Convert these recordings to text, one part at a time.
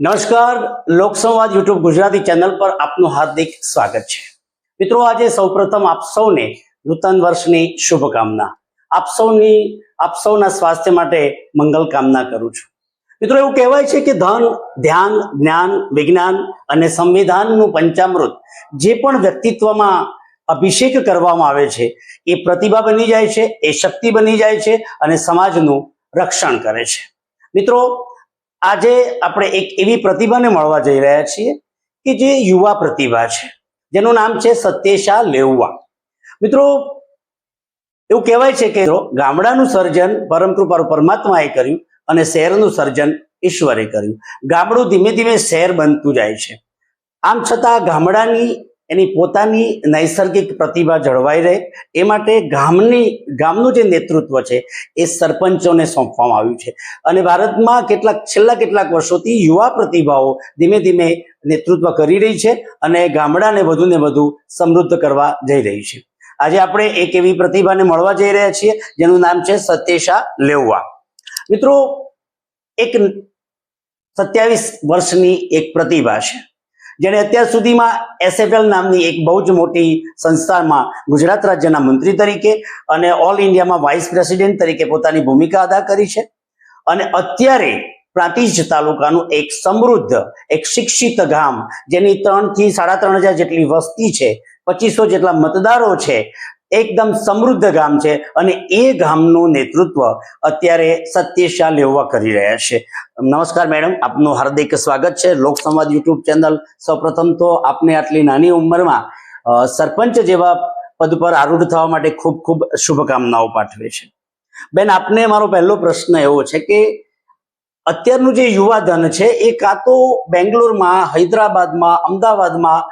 નમસ્કાર, લોકસંવાદ YouTube Gujarati channel પર આપનું હાર્દિક સ્વાગત છે. મિત્રો, આજે સૌપ્રથમ આપ સૌને નૂતન વર્ષની શુભકામના. આપ સૌની, આપ સૌના સ્વાસ્થ્ય માટે મંગલ કામના કરું છું. મિત્રો, એવું કહેવાય છે કે ધન, ધ્યાન, જ્ઞાન, વિજ્ઞાન અને સંવિધાનનું પંચામૃત જે પણ વ્યક્તિત્વમાં અભિષેક કરવામાં આવે છે, એ પ્રતિભા બની જાય છે, એ શક્તિ બની જાય છે અને સમાજનું રક્ષણ કરે છે. મિત્રો આજે આપણે એક એવી પ્રતિભાને મળવા જઈ રહ્યા છીએ કે જે યુવા પ્રતિભા છે. જેનું નામ છે સત્યેશા લેવવા મિત્રો, એવું કહેવાય છે કે ગામડાનું સર્જન પરમ કૃપાળુ પરમાત્માએ કર્યું અને શહેરનું સર્જન ઈશ્વરે કર્યું. ગામડું ધીમે ધીમે શહેર બનતું જાય છે. આમ છતાં ગામડાની એની પોતાની નૈસર્ગિક પ્રતિભા જળવાઈ રહે. એ માટે ગામની, ગામનું જે નેતૃત્વ છે, એ સરપંચોને સોંપવામાં આવ્યું છે. અને ભારતમાં કેટલાક, છેલ્લા કેટલાક વર્ષોથી યુવા પ્રતિભાઓ ધીમે ધીમે નેતૃત્વ કરી રહી છે અને ગામડાને વધુ ને વધુ સમૃદ્ધ કરવા જઈ રહી છે. આજે આપણે એક એવી પ્રતિભાને મળવા જઈ રહ્યા છીએ, જેનું નામ છે સત્યેશા લેવવા મિત્રો, એક સત્યાવીસ વર્ષની એક પ્રતિભા છે. જેણે અત્યાર સુધીમાં એસએફએલ નામની એક બહુ જ મોટી સંસ્થામાં ગુજરાત રાજ્યના મંત્રી તરીકે અને ઓલ ઇન્ડિયામાં વાઇસ પ્રેસિડેન્ટ તરીકે પોતાની ભૂમિકા અદા કરી છે. અને અત્યારે પ્રાંતિજ તાલુકાનું એક સમૃદ્ધ, એક શિક્ષિત ગામ, જેની ત્રણથી સાડા ત્રણ હજાર જેટલી વસ્તી છે, પચીસો જેટલા મતદારો છે એકદમ સમૃદ્ધ ગામ છે અને એ ગામનું નેતૃત્વ અત્યારે સત્યેશા લેવા કરી રહ્યા છે. નમસ્કાર મેડમ, આપનું હાર્દિક સ્વાગત છે. લોક સંવાદ યુટ્યુબ ચેનલ સૌપ્રથમ તો આપને આટલી નાની ઉંમરમાં સરપંચ જેવા પદ પર આરૂઢ થવા માટે ખૂબ ખૂબ શુભકામનાઓ પાઠવે છે. બેન, આપને મારો પહેલો પ્રશ્ન એવો છે કે, અત્યારનું જે યુવા ધન છે એ કાં તો બેંગ્લોરમાં, હૈદરાબાદમાં, અમદાવાદમાં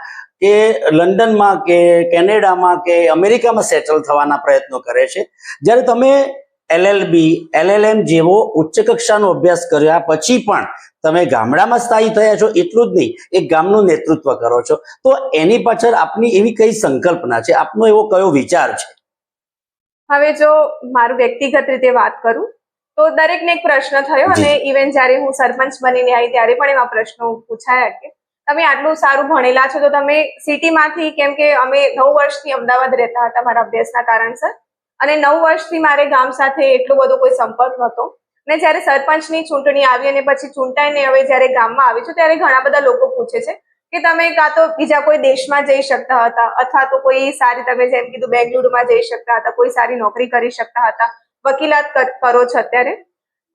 કે લંડનમાં કે કેનેડામાં કે અમેરિકામાં સેટલ થવાના પ્રયત્નો કરે છે. જ્યારે તમે એલએલબી એલએલએમ જેવો ઉચ્ચ કક્ષાનો અભ્યાસ કર્યા પછી પણ તમે ગામડામાં સ્થાયી થયા છો એટલું જ નહીં એક ગામનું નેતૃત્વ કરો છો. તો એની પાછળ આપની એવી કઈ સંકલ્પના છે? આપનો એવો કયો વિચાર છે? હવે જો મારું વ્યક્તિગત રીતે વાત કરું તો દરેકને એક પ્રશ્ન થયો અને ઇવન જ્યારે હું સરપંચ બનીને આવી ત્યારે પણ એવા પ્રશ્નો પૂછાયા કે તમે આટલું સારું ભણેલા છો તો તમે સિટીમાંથી, કેમ કે અમે નવ વર્ષથી અમદાવાદ રહેતા હતા મારા અભ્યાસના કારણસર, અને નવ વર્ષથી મારે ગામ સાથે એટલો બધો કોઈ સંપર્ક નહોતો. ને જ્યારે સરપંચની ચૂંટણી આવી અને પછી ચૂંટાઈને હવે જ્યારે ગામમાં આવી છું, ત્યારે ઘણા બધા લોકો પૂછે છે કે તમે કાં તો બીજા કોઈ દેશમાં જઈ શકતા હતા, અથવા તો કોઈ સારી, તમે જેમ કીધું, બેંગલુરુમાં જઈ શકતા હતા, કોઈ સારી નોકરી કરી શકતા હતા, વકીલાત કરો છો અત્યારે.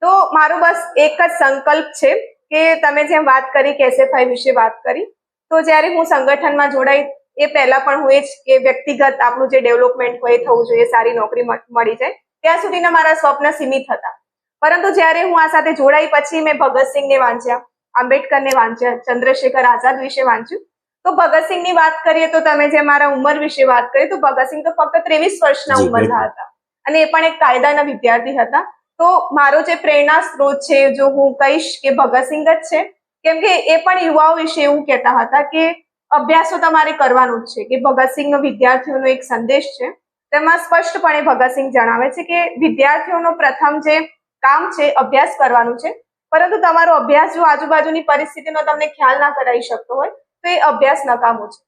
તો મારો બસ એક જ સંકલ્પ છે કે તમે જેમ વાત કરી કે એસએફઆઈ વિશે વાત કરી તો જ્યારે હું સંગઠનમાં જોડાઈ એ પહેલા પણ હું એ જ કે વ્યક્તિગત આપણું જે ડેવલપમેન્ટ હોય થવું જોઈએ સારી નોકરી મળી જાય ત્યાં સુધીના મારા સ્વપ્ન સીમિત હતા. પરંતુ જ્યારે હું આ સાથે જોડાઈ પછી મેં ભગતસિંહને વાંચ્યા આંબેડકરને વાંચ્યા ચંદ્રશેખર આઝાદ વિશે વાંચ્યું. તો ભગતસિંહની વાત કરીએ તો તમે જે મારા ઉંમર વિશે વાત કરી તો ભગતસિંહ તો ફક્ત ત્રેવીસ વર્ષના ઉંમરના હતા. અને એ પણ એક કાયદાના વિદ્યાર્થી હતા. તો મારો જે પ્રેરણા સ્ત્રોત છે, જો હું કહીશ કે ભગતસિંહ જ છે, કેમ કે એ પણ યુવાઓ વિશે એવું કહેતા હતા કે અભ્યાસ તો તમારે કરવાનો જ છે, કે ભગતસિંહનો વિદ્યાર્થીઓનો એક સંદેશ છે. તેમાં સ્પષ્ટપણે ભગતસિંહ જણાવે છે કે વિદ્યાર્થીઓનો પ્રથમ જે કામ છે, અભ્યાસ કરવાનું છે. પરંતુ તમારો અભ્યાસ જો આજુબાજુની પરિસ્થિતિનો તમને ખ્યાલ ના કરાવી શકતો હોય, તો એ અભ્યાસ નકામો છે.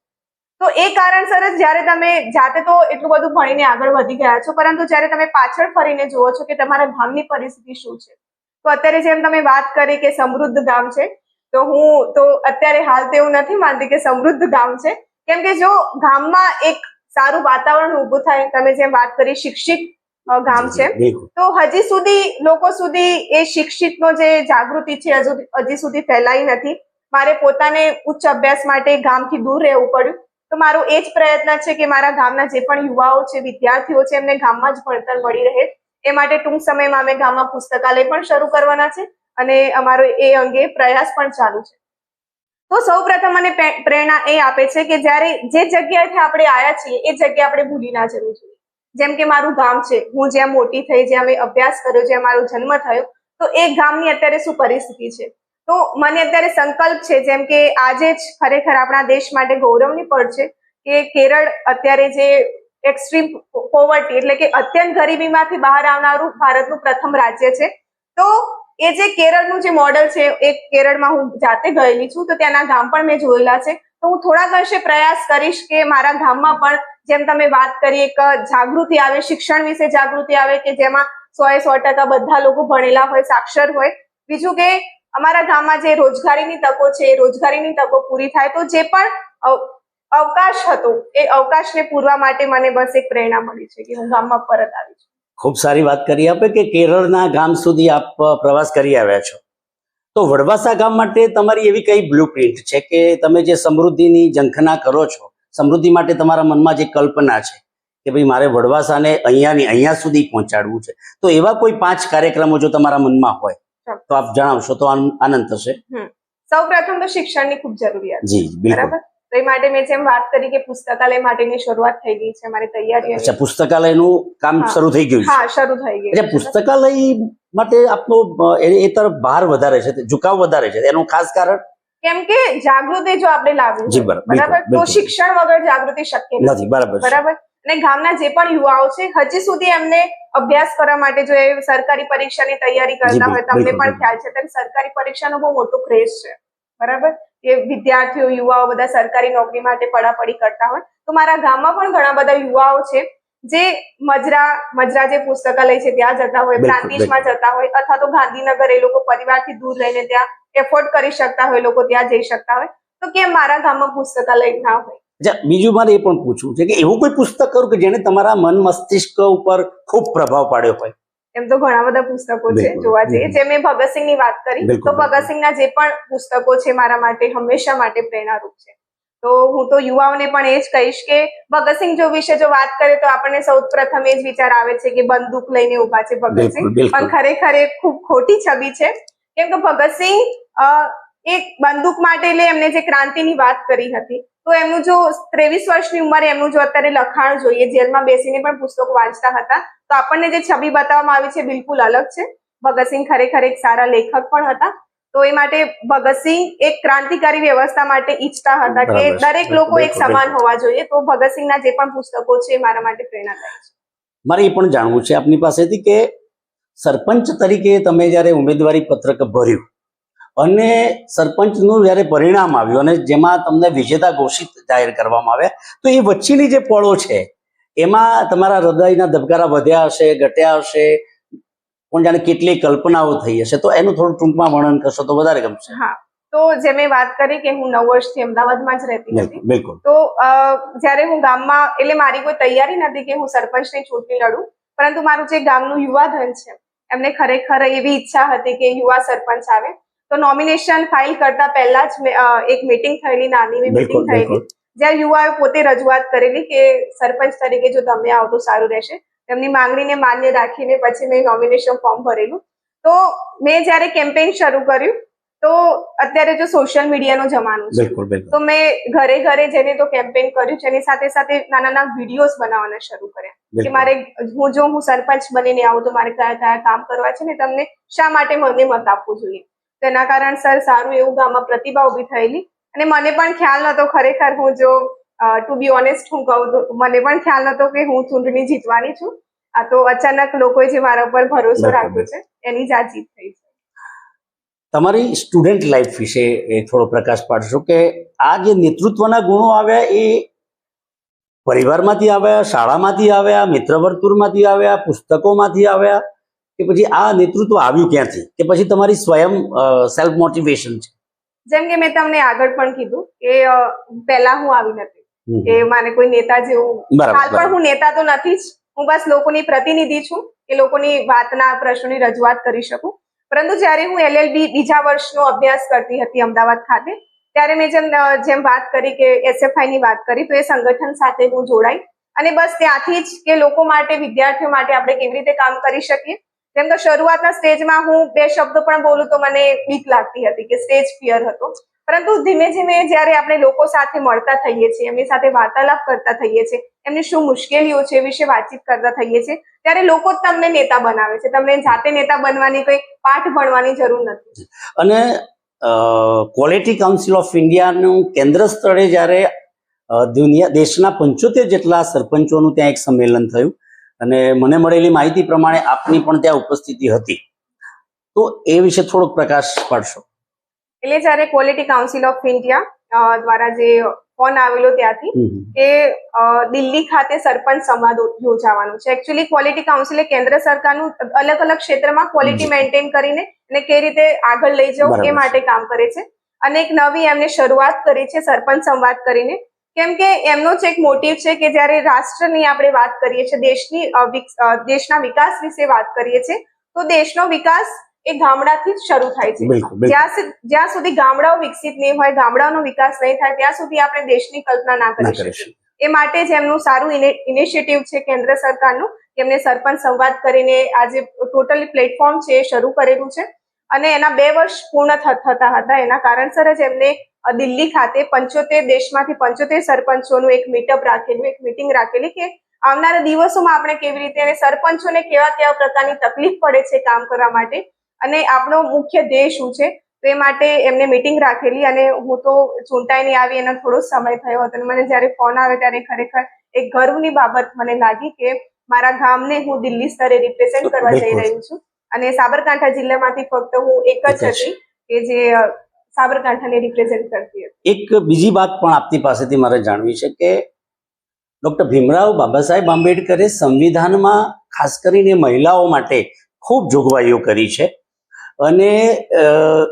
તો એ કારણસર જ જ્યારે તમે જાતે તો એટલું બધું ભણીને આગળ વધી ગયા છો પરંતુ જ્યારે તમે પાછળ ફરીને જુઓ છો કે તમારા ગામની પરિસ્થિતિ શું છે? તો અત્યારે જેમ તમે વાત કરી કે સમૃદ્ધ ગામ છે તો હું તો અત્યારે હાલ તો એવું નથી માનતી કે સમૃદ્ધ ગામ છે. કેમ કે જો ગામમાં એક સારું વાતાવરણ ઊભું થાય તમે જેમ વાત કરી શિક્ષિત ગામ છે તો હજી સુધી લોકો સુધી એ શિક્ષિતનો જે જાગૃતિ છે હજુ હજી સુધી ફેલાઈ નથી. મારે પોતાને ઉચ્ચ અભ્યાસ માટે ગામથી દૂર રહેવું પડ્યું. તો મારો એ જ પ્રયત્ન છે કે મારા ગામના જે પણ યુવાઓ છે, વિદ્યાર્થીઓ છે, એમને ગામમાં જ ભણતર મળી રહે. એ માટે ટૂંક સમયમાં અમે ગામમાં પુસ્તકાલય પણ શરૂ કરવાના છે અને અમારો એ અંગે પ્રયાસ પણ ચાલુ છે. તો સૌ પ્રથમ મને પ્રેરણા એ આપે છે કે જ્યારે જે જગ્યાએથી આપણે આવ્યા છીએ, એ જગ્યા આપણે ભૂલી ના જવી જોઈએ. જેમ કે મારું ગામ છે, હું જ્યાં મોટી થઈ, જ્યાં મેં અભ્યાસ કર્યો, જ્યાં મારો જન્મ થયો, તો એ ગામની અત્યારે શું પરિસ્થિતિ છે? તો મને અત્યારે સંકલ્પ છે, જેમ કે આજે જ ખરેખર આપણા દેશ માટે ગૌરવની પડ છે કે કેરળ અત્યારે જે એક્સ્ટ્રીમ પોવર્ટી એટલે કે અત્યંત ગરીબીમાંથી બહાર આવનારું ભારતનું પ્રથમ રાજ્ય છે. તો એ જે કેરળનું જે મોડલ છે, એ કેરળમાં હું જાતે ગયેલી છું, તો ત્યાંના ગામ પણ મેં જોયેલા છે. તો હું થોડાક અંશે પ્રયાસ કરીશ કે મારા ગામમાં પણ જેમ તમે વાત કરી, એક જાગૃતિ આવે, શિક્ષણ વિશે જાગૃતિ આવે કે જેમાં સો એ સો ટકા બધા લોકો ભણેલા હોય, સાક્ષર હોય. બીજું કે અમારા ગામમાં જે રોજગારીની તકો છે એ રોજગારીની તકો પૂરી થાય તો જે પણ અવ- અવકાશ હતો, એ અવકાશને પૂરવા માટે મને બસ એક પ્રેરણા મળી છે કે હું ગામમાં પરત આવી છું. ખૂબ સારી વાત કરી આપે કે કેરળના ગામ સુધી આપ પ્રવાસ કરી આવ્યા છો. તો વડવાસા ગામ માટે તમારી એવી કઈ બ્લુપ્રિન્ટ છે કે તમે જે સમૃદ્ધિની ઝંખના કરો છો, સમૃદ્ધિ માટે તમારા મનમાં જે કલ્પના છે કે ભાઈ મારે વડવાસાને અહીંયાની અહીંયા સુધી પહોંચાડવું છે? તો એવા કોઈ પાંચ કાર્યક્રમો જો તમારા મનમાં હોય તો આપ જણાવશો તો આનંદ થશે. સૌ પ્રથમ તો શિક્ષણની ખૂબ જરૂરિયાત જી બરાબર? તો એ માટે મેં જેમ વાત કરી કે પુસ્તકાલય માટેની શરૂઆત થઈ ગઈ છે મારી તૈયારી અચ્છા પુસ્તકાલયનું કામ શરૂ થઈ ગયું છે? હા શરૂ થઈ ગયું એટલે પુસ્તકાલય માટે આપનો એ તરફ ભાર વધારે છે ઝુકાવ વધારે છે એનું ખાસ કારણ? કેમ કે જાગૃતિ જો આપણે લાવવી બરાબર, તો શિક્ષણ વગર જાગૃતિ શક્ય નથી. બરાબર બરાબર? અને ગામના જે પણ યુવાઓ છે હજી સુધી એમને અભ્યાસ કરવા માટે જો એ સરકારી પરીક્ષાની તૈયારી કરતા હોય તમને પણ ખ્યાલ છે. તેમ સરકારી પરીક્ષાનો બહુ મોટો ક્રેઝ છે. બરાબર? એ વિદ્યાર્થીઓ યુવાઓ બધા સરકારી નોકરી માટે પડાપડી કરતા હોય. તો મારા ગામમાં પણ ઘણા બધા યુવાઓ છે જે મજરા મજરા જે પુસ્તકાલય છે ત્યાં જતા હોય પ્રાંતિજમાં જતા હોય અથવા તો ગાંધીનગર એ લોકો પરિવારથી દૂર રહીને ત્યાં એફોર્ડ કરી શકતા હોય લોકો ત્યાં જઈ શકતા હોય. તો કેમ મારા ગામમાં પુસ્તકાલય ના હોય? અચ્છા બીજું મારે એ પણ પૂછવું છે કે એવું કોઈ પુસ્તક કરું કે જેને તમારા મન મસ્તિષ્ક ઉપર ખૂબ પ્રભાવ પાડ્યો હોય? એમ તો ઘણા બધા પુસ્તકો છે જોવા જઈએ. જે મેં ભગતસિંહની વાત કરી તો ભગતસિંહના જે પણ પુસ્તકો છે મારા માટે હંમેશા માટે પ્રેરણારૂપ છે. તો હું તો યુવાઓને પણ એ જ કહીશ કે ભગતસિંહ જો વિશે જો વાત કરીએ તો આપણને સૌ પ્રથમ એ જ વિચાર આવે છે કે બંદૂક લઈને ઊભા છે ભગતસિંહ. પણ ખરેખર એ ખૂબ ખોટી છબી છે. કેમ કે ભગતસિંહ એક બંદૂક માટે એટલે એમને જે ક્રાંતિની વાત કરી હતી તો એમનું જો ત્રેવીસ વર્ષની ઉંમરે એમનું જો અત્યારે લખાણ જોઈએ જેલમાં બેસીને પણ પુસ્તકો વાંચતા હતા તો આપણને જે છબી બતાવવામાં આવી છે બિલકુલ અલગ છે. ભગતસિંહ ખરેખર એક સારા લેખક પણ હતા. તો એ માટે ભગતસિંહ એક ક્રાંતિકારી વ્યવસ્થા માટે ઈચ્છતા હતા કે દરેક લોકો એક સમાન હોવા જોઈએ. તો ભગતસિંહના જે પણ પુસ્તકો છે એ મારા માટે પ્રેરણાદાયી છે. મારે એ પણ જાણવું છે આપની પાસેથી કે સરપંચ તરીકે તમે જ્યારે ઉમેદવારી પત્રક ભર્યું અને સરપંચનું જ્યારે પરિણામ આવ્યું અને જેમાં તમને વિજેતા ઘોષિત જાહેર કરવામાં આવ્યા તો એ વચ્ચેની જે પળો છે એમાં તમારા હૃદયના ધબકારા વધ્યા હશે ઘટ્યા હશે કોણ જાણે કેટલી કલ્પનાઓ થઈ હશે તો એનું થોડું ટૂંકમાં વર્ણન કરશો તો વધારે ગમશે. હા તો જે મેં વાત કરી કે હું નવ વર્ષથી અમદાવાદમાં જ રહેતી હતી બિલકુલ બિલકુલ. તો જ્યારે હું ગામમાં એટલે મારી કોઈ તૈયારી નથી કે હું સરપંચની ચૂંટણી લડું પરંતુ મારું જે ગામનું યુવાધન છે એમને ખરેખર એવી ઈચ્છા હતી કે યુવા સરપંચ આવે તો નોમિનેશન ફાઇલ કરતા પહેલા જ એક મીટિંગ થયેલી નાની મીટિંગ થયેલી. જ્યાં યુવાઓ પોતે રજૂઆત કરેલી કે સરપંચ તરીકે જો તમે આવો તો સારું રહેશે. તેમની માંગણીને માન્ય રાખીને પછી મેં નોમિનેશન ફોર્મ ભરેલું. તો મેં જ્યારે કેમ્પેઇન શરૂ કર્યું તો અત્યારે જો સોશિયલ મીડિયાનો જમાનો છે. તો મેં ઘરે ઘરે જઈને તો કેમ્પેઇન કર્યું છે એની સાથે સાથે નાના નાના વિડીયોઝ બનાવવાના શરૂ કર્યા. કે મારે હું જો હું સરપંચ બનીને આવું તો મારે કયા કયા કામ કરવા છે ને તમને શા માટે મને મત આપવું જોઈએ? તેના કારણસર સારું એવું ગામમાં પ્રતિભા ઊભી થયેલી. અને મને પણ ખ્યાલ નહોતો ખરેખર હું જો ટુ બી ઓનેસ્ટ હું કહું તો મને પણ ખ્યાલ નહોતો કે હું ચૂંટણી જીતવાની છું. આ તો અચાનક લોકોએ જે મારા ઉપર ભરોસો રાખ્યો છે એની જ આ જીત થઈ છે. તમારી સ્ટુડન્ટ લાઈફ વિશે એ થોડો પ્રકાશ પાડશો કે આ જે નેતૃત્વના ગુણો આવ્યા એ પરિવારમાંથી આવ્યા શાળામાંથી આવ્યા મિત્ર વર્તુળમાંથી આવ્યા પુસ્તકોમાંથી આવ્યા કે પછી આ નેતૃત્વ આવ્યું ક્યાંથી કે પછી તમારી સ્વયં સેલ્ફ મોટિવેશન છે? જેમ કે મેં તમને આગળ પણ કીધું કે પહેલા હું આવી નથી. કે મને કોઈ નેતા જેવું હાલ પણ હું નેતા તો નથી જ. હું બસ લોકોની પ્રતિનિધિ છું કે લોકોની વાતના પ્રશ્નોની રજૂઆત કરી શકું. પરંતુ જ્યારે હું એલએલબી બીજા વર્ષનો અભ્યાસ કરતી હતી અમદાવાદ ખાતે ત્યારે મેં જેમ જેમ વાત કરી કે એસએફઆઈ ની વાત કરી તો એ સંગઠન સાથે હું જોડાઈ. અને બસ ત્યાંથી જ કે લોકો માટે વિદ્યાર્થીઓ માટે આપણે કેવી રીતે કામ કરી શકીએ? જેમ તો શરૂઆતના સ્ટેજમાં હું બે શબ્દો પણ બોલું તો મને બીક લાગતી હતી કે સ્ટેજ ફિયર હતો. પરંતુ ધીમે ધીમે જ્યારે આપણે લોકો સાથે મળતા થઈએ છીએ, એમની સાથે વાર્તાલાપ કરતા થઈએ છીએ, એમની શું મુશ્કેલીઓ છે વિશે વાતચીત કરતા થઈએ છીએ, ત્યારે લોકો તમને નેતા બનાવે છે. તમને જાતે નેતા બનવાની કોઈ પાઠ ભણવાની જરૂર નથી. અને ક્વોલિટી કાઉન્સિલ ઓફ ઇન્ડિયાનું કેન્દ્ર સ્થળે જ્યારે દુનિયા, દેશના પંચોતેર જેટલા સરપંચોનું ત્યાં એક સંમેલન થયું અને મને મળેલી માહિતી પ્રમાણે આપની પણ ત્યાં ઉપસ્થિતિ હતી. તો એ વિશે થોડોક પ્રકાશ પાડશો. એટલે જ્યારે ક્વોલિટી કાઉન્સિલ ઓફ ઇન્ડિયા દ્વારા જે ફોન આવેલો ત્યાંથી. કે દિલ્હી ખાતે સરપંચ સંવાદ યોજાવાનો છે. એકચ્યુઅલી ક્વોલિટી કાઉન્સિલ કેન્દ્ર સરકારનું અલગ અલગ ક્ષેત્રમાં ક્વોલિટી મેન્ટેન કરીને અને કઈ રીતે આગળ લઈ જવું એ માટે કામ કરે છે. અને એક નવી એમને શરૂઆત કરી છે સરપંચ સંવાદ કરીને. કેમ કે એમનો જ એક મોટિવ છે કે જ્યારે રાષ્ટ્રની આપણે વાત કરીએ છીએ દેશની દેશના વિકાસ વિશે વાત કરીએ છીએ તો દેશનો વિકાસ એ ગામડાથી જ શરૂ થાય છે. જ્યાં જ્યાં સુધી ગામડાઓ વિકસિત નહીં હોય ગામડાઓનો વિકાસ નહીં થાય ત્યાં સુધી આપણે દેશની કલ્પના ના કરી શકીએ. એ માટે જ એમનું સારું ઇનિશિયેટિવ છે કેન્દ્ર સરકારનું. એમને સરપંચ સંવાદ કરીને આજે ટોટલી પ્લેટફોર્મ છે એ શરૂ કરેલું છે. અને એના બે વર્ષ પૂર્ણ થ- થતા હતા. એના કારણસર જ એમને દિલ્હી ખાતે પંચોતેર દેશમાંથી પંચોતેર સરપંચોનું એક મીટઅપ રાખેલું એક મીટિંગ રાખેલી કે આવનારા દિવસોમાં આપણે કેવી રીતે અને સરપંચોને કેવા કેવા પ્રકારની તકલીફ પડે છે કામ કરવા માટે અને આપણો મુખ્ય ધ્યેય શું છે તે માટે એમને મીટિંગ રાખેલી અને હું તો ચૂંટાઈને આવી એનો થોડો સમય થયો હતો અને મને જ્યારે ફોન આવે ત્યારે ખરેખર એક ગર્વની બાબત મને લાગી કે મારા ગામને હું દિલ્હી સ્તરે રિપ્રેઝેન્ટ કરવા જઈ રહ્યું છું અને સાબરકાંઠા જિલ્લામાંથી ફક્ત હું એક જ. હતી કે જે સાબરકાંઠાને રિપ્રેઝેન્ટ કરતી હતી. એક બીજી વાત પણ આપની પાસેથી મારે જાણવી છે કે ડોક્ટર ભીમરાવ બાબા સાહેબ આંબેડકરે સંવિધાનમાં ખાસ કરીને મહિલાઓ માટે ખૂબ જોગવાઈઓ કરી છે. અને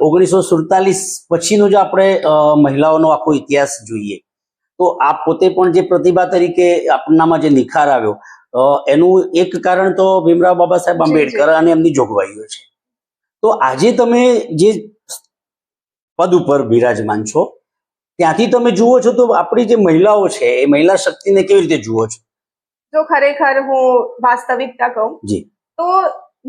ઓગણીસો સુડતાલીસ પછીનો જો આપણે મહિલાઓનો આખો ઇતિહાસ જોઈએ. તો આપ પોતે પણ જે પ્રતિભા તરીકે આપનામાં જે નિખાર આવ્યો એનું એક કારણ તો ભીમરાવ બાબા સાહેબ. આંબેડકર અને એમની જોગવાઈઓ છે. તો આજે તમે જે પદ ઉપર બિરાજમાન છો. ત્યાંથી તમે જુઓ છો તો આપણી જે મહિલાઓ છે એ મહિલા શક્તિને કેવી રીતે જુઓ છો? જો ખરેખર હું વાસ્તવિકતા કહું જી. તો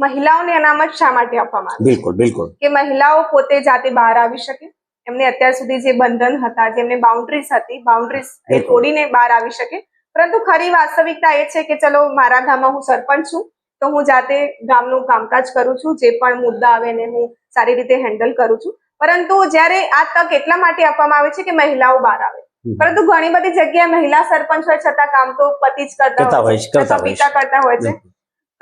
મહિલાઓને અનામત શા માટે આપવામાં આવે બિલકુલ બિલકુલ. કે મહિલાઓ પોતે જાતે બહાર આવી શકે? એમને અત્યાર સુધી જે બંધન હતા જેમને બાઉન્ડ્રીઝ હતી બાઉન્ડ્રીઝ એ. તોડીને બહાર આવી શકે. પરંતુ ખરી વાસ્તવિકતા એ છે કે ચલો મારા ગામમાં હું સરપંચ છું તો હું જાતે ગામનું કામકાજ કરું છું જે પણ મુદ્દા આવે એને હું સારી રીતે હેન્ડલ કરું છું. પરંતુ જ્યારે આ તક એટલા માટે આપવામાં આવે છે કે મહિલાઓ બહાર આવે. પરંતુ ઘણી બધી જગ્યાએ મહિલા સરપંચ હોય છતાં કામ તો પતિ જ કરતા હોય છે પિતા. કરતા હોય છે.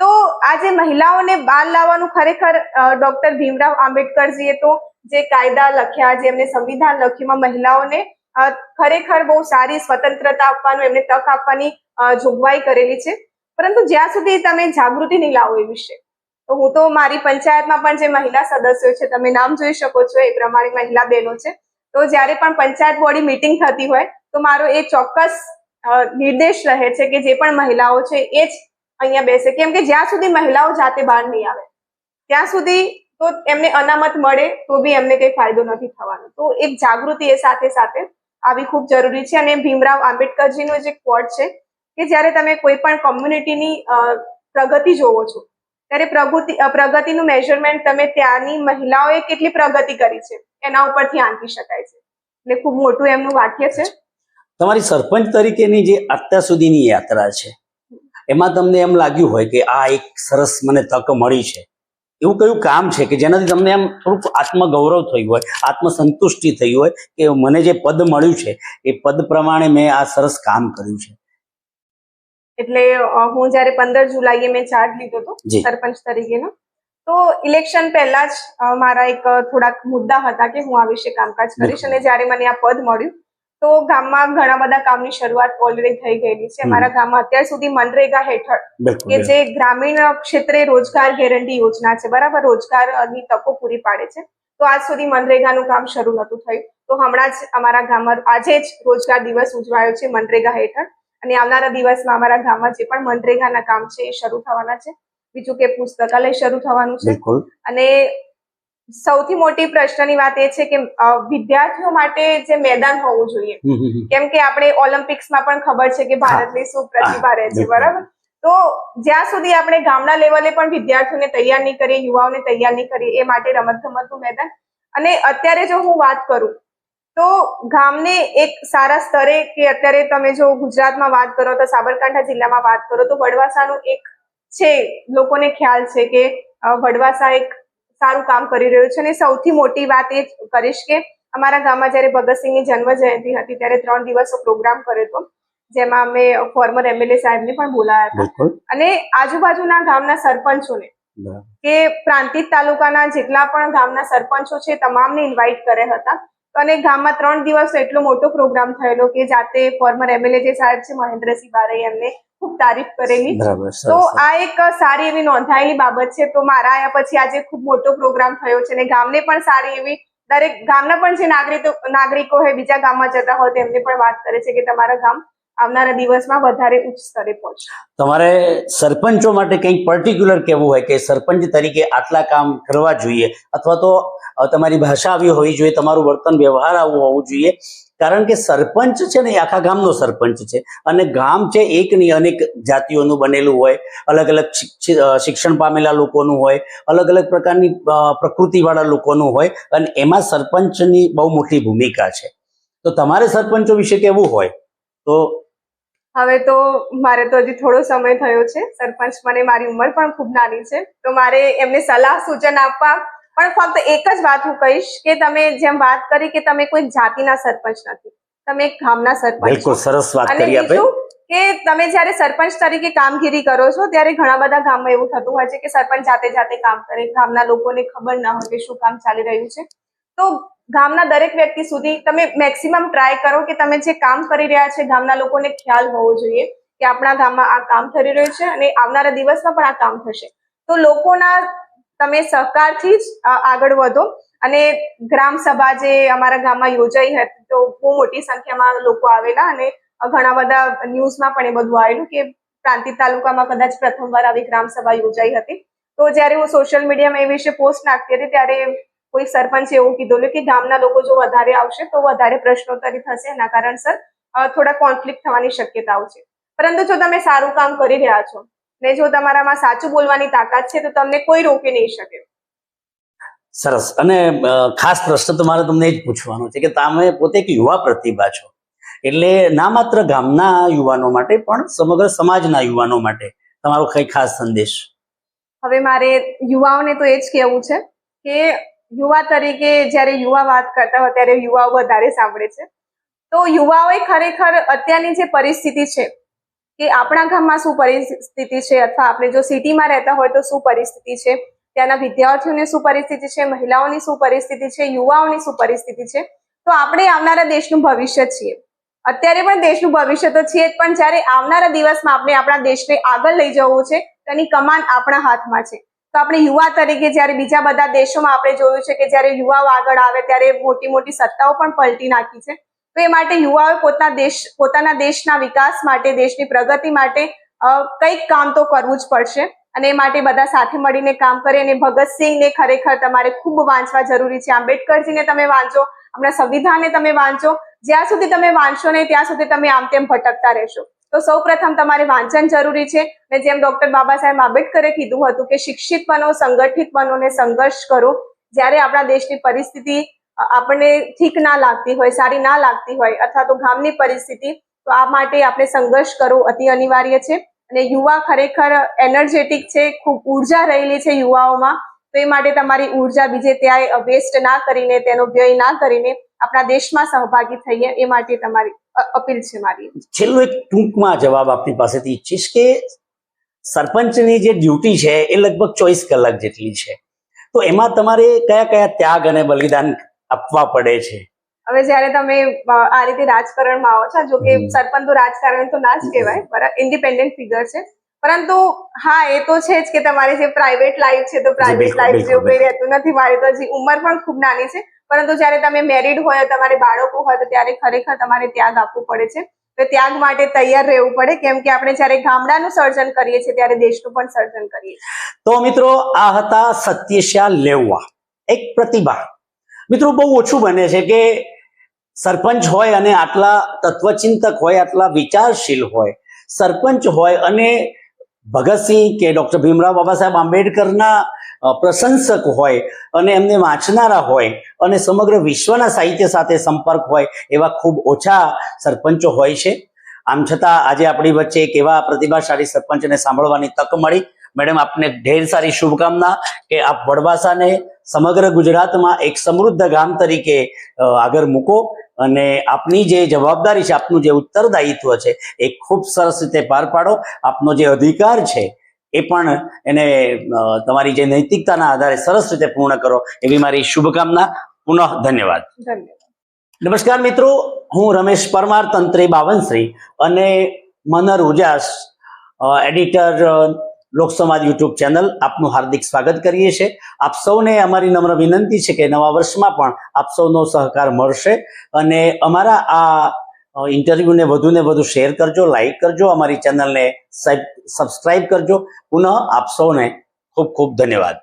તો આજે મહિલાઓને બહાર લાવવાનું ખરેખર ડોક્ટર ભીમરાવ આંબેડકરજીએ તો જે કાયદા લખ્યા જે એમને સંવિધાન લખ્યું મહિલાઓને ખરેખર બહુ સારી સ્વતંત્રતા આપવાનું એમને તક આપવાની જોગવાઈ કરેલી છે. પરંતુ જ્યાં સુધી તમે જાગૃતિ નહીં લાવો એ વિશે તો હું તો મારી પંચાયતમાં પણ જે મહિલા સદસ્યો છે, તમે નામ જોઈ શકો છો, એ પ્રમાણે મહિલા બહેનો છે. તો જ્યારે પણ પંચાયત બોડી મિટિંગ થતી હોય, તો મારો એ ચોક્કસ નિર્દેશ રહે છે કે જે પણ મહિલાઓ છે, એ જ અહીંયા બેસે. કેમ કે જ્યાં સુધી મહિલાઓ જાતે બહાર નહીં આવે, ત્યાં સુધી તો એમને અનામત મળે, તો બી એમને કઈ ફાયદો નથી થવાનો. તો એક જાગૃતિ એ સાથે સાથે આવી ખૂબ જરૂરી છે. અને ભીમરાવ આંબેડકરજીનો જે કોટ છે કે જ્યારે તમે કોઈ પણ કોમ્યુનિટીની પ્રગતિ જોવો છો ત્યારે પ્રગતિ પ્રગતિનું મેઝરમેન્ટ તમે ત્યાંની મહિલાઓએ કેટલી પ્રગતિ કરી છે? એના ઉપરથી આંકી શકાય છે. એટલે ખૂબ મોટું એમનું વાક્ય છે. તમારી સરપંચ તરીકેની જે અત્યાર સુધીની યાત્રા છે, એમાં તમને એમ લાગ્યું હોય કે આ એક સરસ મને તક મળી છે. એવું કયું કામ છે કે જેનાથી તમને એમ થોડુંક આત્મગૌરવ થયું હોય, આત્મસંતુષ્ટિ થઈ હોય કે મને જે પદ મળ્યું છે, એ પદ પ્રમાણે મેં આ સરસ કામ કર્યું છે. એટલે હું જ્યારે પંદર જુલાઈએ મેં ચાર્જ લીધો હતો સરપંચ તરીકેનો તો ઇલેક્શન પહેલા જ મારા એક થોડાક મુદ્દા હતા કે હું આ વિશે કામકાજ કરીશ અને જ્યારે મને આ પદ મળ્યું તો ગામમાં ઘણા બધા કામની શરૂઆત ઓલરેડી થઈ ગયેલી છે. અમારા મારા ગામમાં અત્યાર સુધી મનરેગા હેઠળ કે જે ગ્રામીણ ક્ષેત્રે રોજગાર ગેરંટી યોજના છે બરાબર? રોજગારની તકો પૂરી પાડે છે. તો આજ સુધી મનરેગાનું કામ શરૂ નહોતું થયું. તો હમણાં જ અમારા ગામમાં આજે જ રોજગાર દિવસ ઉજવાયો છે મનરેગા હેઠળ. અને આવનારા દિવસમાં અમારા ગામમાં જે પણ મનરેગાના કામ છે એ શરૂ થવાના છે. બીજું કે પુસ્તકાલય શરૂ થવાનું છે. અને સૌથી મોટી પ્રશ્નની વાત એ છે કે વિદ્યાર્થીઓ માટે જે મેદાન હોવું જોઈએ. કેમ કે આપણે ઓલિમ્પિક્સમાં પણ ખબર છે કે ભારતની શું પ્રતિભા રહે છે બરાબર? તો જ્યાં સુધી આપણે ગામડા લેવલે પણ વિદ્યાર્થીઓને તૈયાર નહીં કરીએ યુવાઓને તૈયાર નહીં કરીએ એ માટે રમત ગમતનું મેદાન. અને અત્યારે જો હું વાત કરું તો ગામને એક સારા સ્તરે કે અત્યારે તમે જો ગુજરાતમાં વાત કરો તો સાબરકાંઠા જિલ્લામાં વાત કરો તો વડવાસાનું એક છે લોકોને ખ્યાલ છે કે વડવાસા એક સારું કામ કરી રહ્યું છે અને સૌથી મોટી વાત એ જ કરીશ કે અમારા ગામમાં જ્યારે ભગતસિંહની જન્મ જયંતિ હતી ત્યારે ત્રણ દિવસનો પ્રોગ્રામ કર્યો હતો જેમાં અમે ફોર્મર એમએલએ સાહેબને પણ બોલાયા હતા. અને આજુબાજુના ગામના સરપંચોને કે પ્રાંતિક તાલુકાના જેટલા પણ ગામના સરપંચો છે તમામને ઇન્વાઇટ કર્યા હતા. અને ગામમાં ત્રણ દિવસ એટલો મોટો પ્રોગ્રામ થયેલો કે જાતે ફોર્મર એમએલએ જે સાહેબ છે મહેન્દ્રસિંહ બારે એમને ખૂબ તારીફ કરેલી. તો આ એક સારી એવી નોંધાયેલી બાબત છે. તો મારા આયા પછી આજે ખૂબ મોટો પ્રોગ્રામ થયો છે અને ગામને પણ સારી એવી દરેક ગામના પણ જે નાગરિકો નાગરિકો હોય બીજા ગામમાં જતા હોય તેમને પણ વાત કરે છે કે તમારા ગામ આવનારા દિવસમાં વધારે ઉચ્ચ સ્તરે પહોંચશે તમારે સરપંચો માટે કંઈક પર્ટિક્યુલર કહેવું હોય કે સરપંચ તરીકે આટલા કામ કરવા જોઈએ, અથવા તો તમારી ભાષા આવી હોવી જોઈએ, તમારું વર્તન વ્યવહાર આવું હોવું જોઈએ. કારણ કે સરપંચ છે ને એ આખા ગામનો સરપંચ છે અને ગામ છે એકની અનેક જાતિઓનું બનેલું હોય અલગ અલગ શિક્ષિ- શિક્ષણ પામેલા લોકોનું હોય અલગ અલગ પ્રકારની પ્રકૃતિવાળા લોકોનું હોય, અને એમાં સરપંચની બહુ મોટી ભૂમિકા છે. તો તમારે સરપંચો વિશે કહેવું હોય, તો હવે તો મારે તો હજી થોડો સમય થયો છે. સરપંચ મને મારી ઉંમર પણ ખૂબ નાની છે. તો મારે એમને સલાહ સૂચન આપવા પણ ફક્ત એક જ વાત હું કહીશ કે તમે જેમ વાત કરી કે તમે કોઈ જાતિના સરપંચ નથી. તમે એક ગામના સરપંચ બિલકુલ સરસ વાત અને કરી આપે. કે તમે જ્યારે સરપંચ તરીકે કામગીરી કરો છો ત્યારે ઘણા બધા ગામમાં એવું થતું હોય છે કે સરપંચ જાતે જાતે કામ કરે. ગામના લોકોને ખબર ના હોય કે શું કામ ચાલી રહ્યું છે. તો ગામના દરેક વ્યક્તિ સુધી તમે મેક્સિમમ ટ્રાય કરો કે તમે જે કામ કરી રહ્યા છે, ગામના લોકોને ખ્યાલ હોવો જોઈએ કે આપણા ગામમાં આ કામ થઈ રહ્યું છે અને આવનારા દિવસમાં પણ આ કામ થશે. તો લોકોના તમે સહકારથી જ આગળ વધો અને ગ્રામ સભા જે અમારા ગામમાં યોજાઈ હતી, તો બહુ મોટી સંખ્યામાં લોકો આવેલા અને ઘણા બધા ન્યૂઝમાં પણ એ બધું આવેલું કે પ્રાંતિજ તાલુકામાં કદાચ પ્રથમવાર આવી ગ્રામ સભા યોજાઈ હતી. તો જ્યારે હું સોશિયલ મીડિયામાં એ વિશે પોસ્ટ નાખતી હતી, ત્યારે કોઈ સરપંચે એવું કીધું કે ગામના લોકો જો વધારે આવશે તો વધારે પ્રશ્નોત્તરી થશે. એના કારણસર થોડા કોન્ફ્લિક્ટ થવાની શક્યતાઓ છે. પરંતુ જો તમે સારું કામ કરી રહ્યા છો ને જો તમારામાં સાચું બોલવાની તાકાત છે તો તમને કોઈ રોકી નહીં શકે. સરસ. અને ખાસ પ્રશ્ન તો મારે તમને એ જ પૂછવાનો છે કે તમે પોતે એક યુવા પ્રતિભા છો. એટલે ના માત્ર ગામના યુવાનો માટે પણ સમગ્ર સમાજના યુવાનો માટે તમારો કઈ ખાસ સંદેશ? હવે મારે યુવાઓને તો એ જ કહેવું છે કે યુવા તરીકે જ્યારે યુવા વાત કરતા હોય ત્યારે યુવાઓ વધારે સાંભળે છે. તો યુવાઓએ ખરેખર અત્યારની જે પરિસ્થિતિ છે કે આપણા ગામમાં શું પરિસ્થિતિ છે અથવા આપણે જો સિટીમાં રહેતા હોય તો શું પરિસ્થિતિ છે? ત્યાંના વિદ્યાર્થીઓની શું પરિસ્થિતિ છે? મહિલાઓની શું પરિસ્થિતિ છે? યુવાઓની શું પરિસ્થિતિ છે? તો આપણે આવનારા દેશનું ભવિષ્ય છીએ. અત્યારે પણ દેશનું ભવિષ્ય તો છીએ પણ જ્યારે આવનારા દિવસમાં આપણે આપણા દેશને આગળ લઈ જવું છે, તેની કમાન આપણા હાથમાં છે. તો આપણે યુવા તરીકે જ્યારે બીજા બધા દેશોમાં આપણે જોયું છે કે જ્યારે યુવાઓ આગળ આવે ત્યારે મોટી મોટી સત્તાઓ પણ પલટી નાખી છે. તો એ માટે યુવાઓએ પોતાના દેશ, પોતાના દેશના વિકાસ માટે, દેશની પ્રગતિ માટે કંઈક કામ તો કરવું જ પડશે. અને એ માટે બધા સાથે મળીને કામ કરે અને ભગતસિંહને ખરેખર તમારે ખૂબ વાંચવા જરૂરી છે. આંબેડકરજીને તમે વાંચો, આપણા સંવિધાનને તમે વાંચો. જ્યાં સુધી તમે વાંચશો નહીં, ત્યાં સુધી તમે આમ તેમ ભટકતા રહેશો. તો સૌ પ્રથમ તમારે વાંચન જરૂરી છે અને જેમ ડોક્ટર બાબા સાહેબ આંબેડકરે કીધું હતું કે શિક્ષિત બનો, સંગઠિત બનો ને સંઘર્ષ કરો. જ્યારે આપણા દેશની પરિસ્થિતિ આપણને ઠીક ના લાગતી હોય, સારી ના લાગતી હોય અથવા તો ગામની પરિસ્થિતિ, તો આ માટે આપણે સંઘર્ષ કરવો અતિ અનિવાર્ય છે. અને યુવા ખરેખર એનર્જેટિક છે, ખૂબ ઊર્જા રહેલી છે યુવાઓમાં. તો એ માટે તમારી ઊર્જા બીજે ત્યાં વેસ્ટ ના કરીને, તેનો વ્યય ના કરીને આપણા દેશમાં સહભાગી થઈએ એ માટે તમારી અપીલ છે મારી. છેલ્લો એક ટૂંકમાં જવાબ આપની પાસેથી ઈચ્છીશ કે સરપંચની જે ડ્યુટી છે એ લગભગ ચોવીસ કલાક જેટલી છે. તો એમાં તમારે કયા કયા ત્યાગ અને બલિદાન આપવા પડે છે? હવે જ્યારે તમે આ રીતે રાજકારણમાં આવો છો જો કે સરપંચ તો રાજકારણ તો ના જ કહેવાય બરાબર ઇન્ડિપેન્ડન્ટ ફિગર છે. પરંતુ હા એ તો છે જ કે તમારી જે પ્રાઇવેટ લાઈફ છે તો પ્રાઇવેટ લાઈફ જેવું કઈ રહેતું નથી મારી તો હજી ઉંમર પણ ખૂબ નાની છે. પરંતુ જ્યારે તમે મેરિડ હોય, તમારે બાળકો હોય, તો ત્યારે ખરેખર તમારે ત્યાગ આપવું પડે છે. તો ત્યાગ માટે તૈયાર રહેવું પડે, કેમ કે આપણે જ્યારે ગામડાનું સર્જન કરીએ છીએ, ત્યારે દેશનું પણ સર્જન કરીએ તો મિત્રો, આ હતા સત્યશ્યા લેવવા. એક પ્રતિભા. મિત્રો, બહુ ઓછું બને છે કે સરપંચ હોય અને આટલા તત્વચિંતક હોય, આટલા વિચારશીલ હોય. સરપંચ હોય અને ભગતસિંહ કે ડોક્ટર ભીમરાવ બાબા સાહેબ આંબેડકરના પ્રશંસક હોય અને એમને વાંચનારા હોય અને સમગ્ર વિશ્વના સાહિત્ય સાથે સંપર્ક હોય એવા ખૂબ ઓછા સરપંચો હોય છે. આમ છતાં આજે આપણી વચ્ચે એક એવા પ્રતિભાશાળી સરપંચને સાંભળવાની તક મળી. મેડમ, આપને ઢેર સારી શુભકામના કે આપ વડવાસાને સમગ્ર ગુજરાતમાં એક સમૃદ્ધ ગામ તરીકે આગળ મૂકો અને આપની જે જવાબદારી છે, આપનું જે ઉત્તરદાયિત્વ છે, એ ખૂબ સરસ રીતે પાર પાડો. આપનો જે અધિકાર છે એ પણ એને તમારી જે નૈતિકતાના આધારે સરસ રીતે પૂર્ણ કરો એવી મારી શુભકામના. પુનઃ ધન્યવાદ. નમસ્કાર મિત્રો હું રમેશ પરમાર તંત્રી બાવનશ્રી અને મનર ઉજાસ એડિટર લોક સમાજ યુટ્યુબ ચેનલ આપનું હાર્દિક સ્વાગત કરીએ છીએ. આપ સૌને અમારી નમ્ર વિનંતી છે કે નવા વર્ષમાં પણ આપ સૌનો સહકાર મળશે અને અમારા આ ઇન્ટરવ્યૂને વધુ ને વધુ શેર કરજો લાઇક કરજો, અમારી ચેનલને સબસ્ક્રાઇબ કરજો. પુનઃ આપ સૌને ખૂબ ખૂબ ધન્યવાદ.